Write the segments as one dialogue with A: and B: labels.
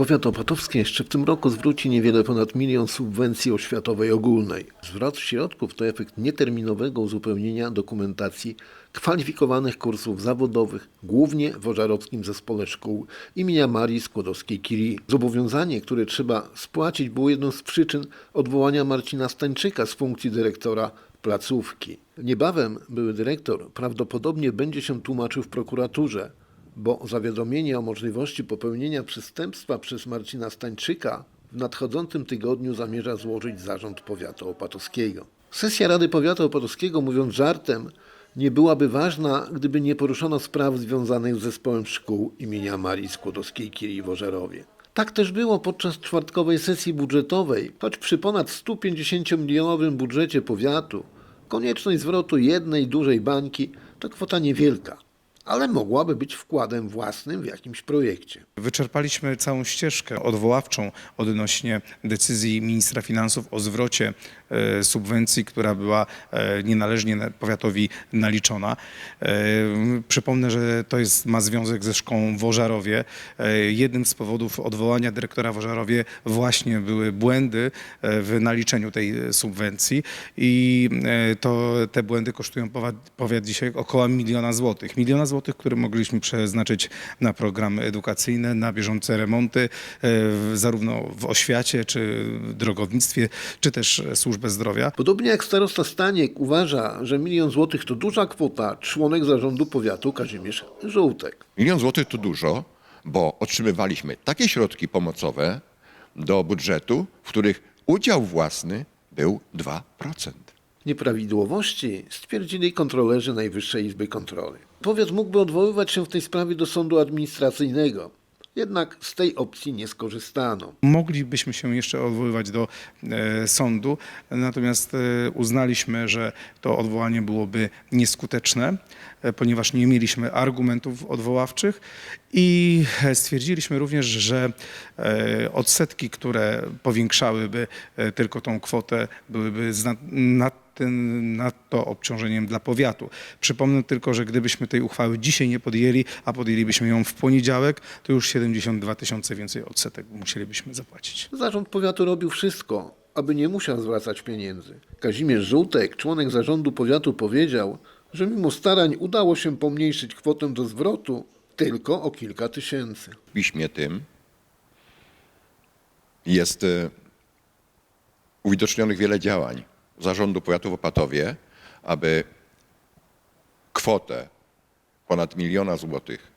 A: Powiat opatowski jeszcze w tym roku zwróci niewiele ponad milion subwencji oświatowej ogólnej. Zwrot środków to efekt nieterminowego uzupełnienia dokumentacji kwalifikowanych kursów zawodowych, głównie w Ożarowskim Zespole Szkół imienia Marii Skłodowskiej-Curie. Zobowiązanie, które trzeba spłacić, było jedną z przyczyn odwołania Marcina Stańczyka z funkcji dyrektora placówki. Niebawem były dyrektor prawdopodobnie będzie się tłumaczył w prokuraturze, bo zawiadomienie o możliwości popełnienia przestępstwa przez Marcina Stańczyka w nadchodzącym tygodniu zamierza złożyć zarząd powiatu opatowskiego. Sesja Rady Powiatu Opatowskiego, mówiąc żartem, nie byłaby ważna, gdyby nie poruszono spraw związanych z zespołem szkół imienia Marii Skłodowskiej-Curie w Ożerowie. Tak też było podczas czwartkowej sesji budżetowej, choć przy ponad 150-milionowym budżecie powiatu konieczność zwrotu jednej dużej bańki to kwota niewielka, ale mogłaby być wkładem własnym w jakimś projekcie.
B: Wyczerpaliśmy całą ścieżkę odwoławczą odnośnie decyzji ministra finansów o zwrocie e, subwencji, która była e, nienależnie na- powiatowi naliczona. E, Przypomnę, że to jest, ma związek ze szkołą w Ożarowie. Jednym z powodów odwołania dyrektora w Ożarowie właśnie były błędy w naliczeniu tej subwencji i to te błędy kosztują powiat, powiat dzisiaj około miliona złotych. Miliona złotych, które mogliśmy przeznaczyć na programy edukacyjne, na bieżące remonty, e, zarówno w oświacie, czy drogownictwie, czy też służbę zdrowia.
A: Podobnie jak starosta Staniek uważa, że milion złotych to duża kwota, członek zarządu powiatu Kazimierz Żółtek.
C: Milion złotych to dużo, bo otrzymywaliśmy takie środki pomocowe do budżetu, w których udział własny był 2%.
A: Nieprawidłowości stwierdzili kontrolerzy Najwyższej Izby Kontroli. Powiat mógłby odwoływać się w tej sprawie do sądu administracyjnego, jednak z tej opcji nie skorzystano.
B: Moglibyśmy się jeszcze odwoływać do e, sądu, natomiast e, uznaliśmy, że to odwołanie byłoby nieskuteczne, e, ponieważ nie mieliśmy argumentów odwoławczych i e, stwierdziliśmy również, że e, odsetki, które powiększałyby e, tylko tą kwotę, byłyby nad tym, nadto obciążeniem dla powiatu. Przypomnę tylko, że gdybyśmy tej uchwały dzisiaj nie podjęli, a podjęlibyśmy ją w poniedziałek, to już 72 tysiące więcej odsetek musielibyśmy zapłacić.
A: Zarząd powiatu robił wszystko, aby nie musiał zwracać pieniędzy. Kazimierz Żółtek, członek zarządu powiatu, powiedział, że mimo starań udało się pomniejszyć kwotę do zwrotu tylko o kilka tysięcy.
C: W piśmie tym jest e, uwidocznionych wiele działań zarządu powiatu w Opatowie, aby kwotę ponad miliona złotych,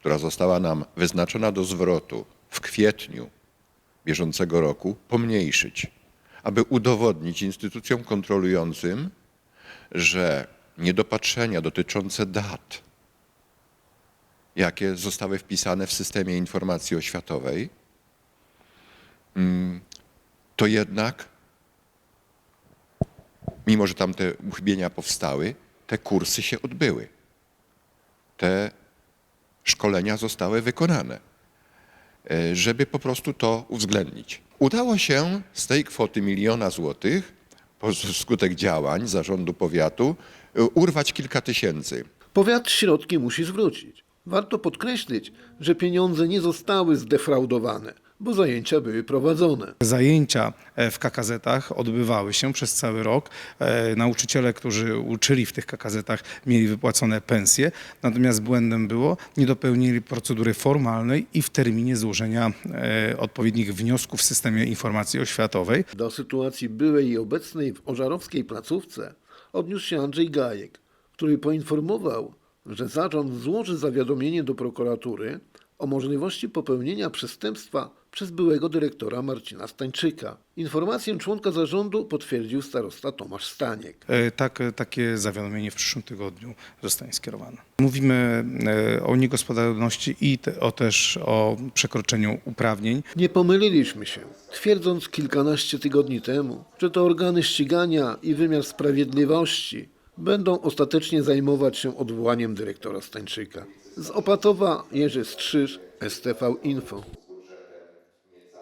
C: która została nam wyznaczona do zwrotu w kwietniu bieżącego roku, pomniejszyć, aby udowodnić instytucjom kontrolującym, że niedopatrzenia dotyczące dat, jakie zostały wpisane w systemie informacji oświatowej, mm, to jednak, mimo że tam te uchybienia powstały, te kursy się odbyły. Te szkolenia zostały wykonane, e, żeby po prostu to uwzględnić. Udało się z tej kwoty miliona złotych, skutek działań zarządu powiatu, e, urwać kilka tysięcy.
A: Powiat środki musi zwrócić. Warto podkreślić, że pieniądze nie zostały zdefraudowane, bo zajęcia były prowadzone.
B: Zajęcia e, w KKZ-ach odbywały się przez cały rok. E, Nauczyciele, którzy uczyli w tych KKZ-ach, mieli wypłacone pensje, natomiast błędem było, nie dopełnili procedury formalnej i w terminie złożenia e, odpowiednich wniosków w systemie informacji oświatowej.
A: Do sytuacji byłej i obecnej w Ożarowskiej placówce odniósł się Andrzej Gajek, który poinformował, że zarząd złoży zawiadomienie do prokuratury o możliwości popełnienia przestępstwa przez byłego dyrektora Marcina Stańczyka. Informację członka zarządu potwierdził starosta Tomasz Staniek.
B: E, Tak, takie zawiadomienie w przyszłym tygodniu zostanie skierowane. Mówimy e, o niegospodarności i te, o też o przekroczeniu uprawnień.
A: Nie pomyliliśmy się, twierdząc kilkanaście tygodni temu, że to organy ścigania i wymiar sprawiedliwości będą ostatecznie zajmować się odwołaniem dyrektora Stańczyka. Z Opatowa Jerzy Strzyż, STV Info.